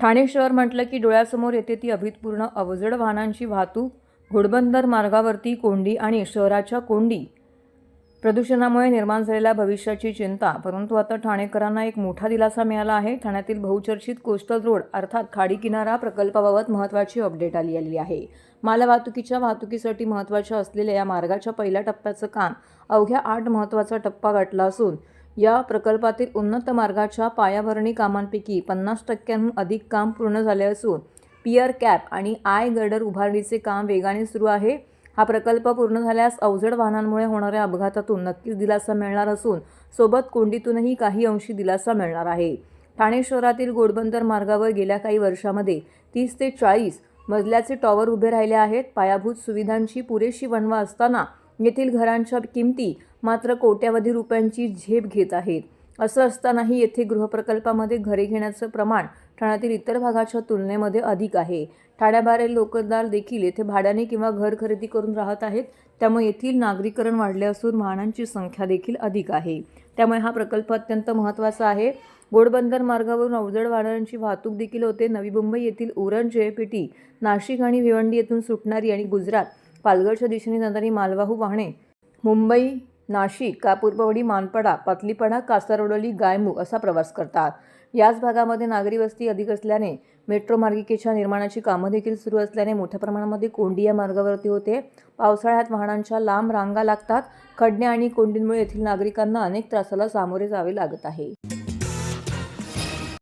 ठाणे शहर म्हटलं की डोळ्यासमोर येते ती अभितपूर्ण अवजड वाहनांची वाहतूक घोडबंदर मार्गावरती कोंडी आणि शहराच्या कोंडी. प्रदूषणामुळे निर्माण झालेल्या भविष्याची चिंता परंतु आता ठाणेकरांना एक मोठा दिलासा मिळाला आहे. ठाण्यातील बहुचर्चित कोस्टल रोड अर्थात खाडी किनारा प्रकल्पाबाबत महत्त्वाची अपडेट आली आली आहे. मालवाहतुकीच्या वाहतुकीसाठी महत्त्वाच्या असलेल्या या मार्गाच्या पहिल्या टप्प्याचं काम अवघ्या आठ महत्त्वाचा टप्पा गाठला असून या प्रकल्पातील उन्नत मार्गाच्या पायाभरणी कामांपैकी पन्नास टक्क्यांहून अधिक काम पूर्ण झाले असून पियर कॅप आणि आय गर्डर उभारणीचे काम वेगाने सुरू आहे. हा प्रकल्प पूर्ण झाल्यास अवजड वाहनांमुळे होणाऱ्या अपघातातून नक्कीच दिलासा मिळणार असून सोबत कोंडीतूनही काही अंशी दिलासा मिळणार आहे. ठाणे शहरातील गोडबंदर मार्गावर गेल्या काही वर्षामध्ये तीस ते चाळीस मजल्याचे टॉवर उभे राहिले आहेत. पायाभूत सुविधांची पुरेशी वणवा असताना येथील घरांच्या किमती मात्र कोट्यावधी रुपयांची झेप घेत आहेत. असं असतानाही येथे गृहप्रकल्पामध्ये घरे घेण्याचं प्रमाण ठाण्यातील इतर भागाच्या तुलनेमध्ये अधिक आहे. ठाण्याबाहेरील लोकदार देखील येथे भाड्याने किंवा घर खरेदी करून राहत आहेत. त्यामुळे येथील नागरीकरण वाढले असून वाहनांची संख्या देखील अधिक आहे. त्यामुळे हा प्रकल्प अत्यंत महत्त्वाचा आहे. गोडबंदर मार्गावरून अवजड वाहनांची वाहतूक देखील होते. नवी मुंबई येथील उरण जेएपीटी नाशिक आणि भिवंडी येथून सुटणारी आणि गुजरात पालघरच्या दिशेने जाणारी मालवाहू वाहने मुंबई नाशिक कापूरपवडी मानपडा पातलीपडा कासारवडोली गायमुख असा प्रवास करतात. याच भागामध्ये नागरी वस्ती अधिक असल्याने मेट्रो मार्गिकेच्या निर्माणाची कामं देखील सुरू असल्याने मोठ्या प्रमाणामध्ये कोंडी या मार्गावरती होते. पावसाळ्यात वाहनांच्या लांब रांगा लागतात. खड्डे आणि कोंडींमुळे येथील नागरिकांना अनेक त्रासाला सामोरे जावे लागत आहे.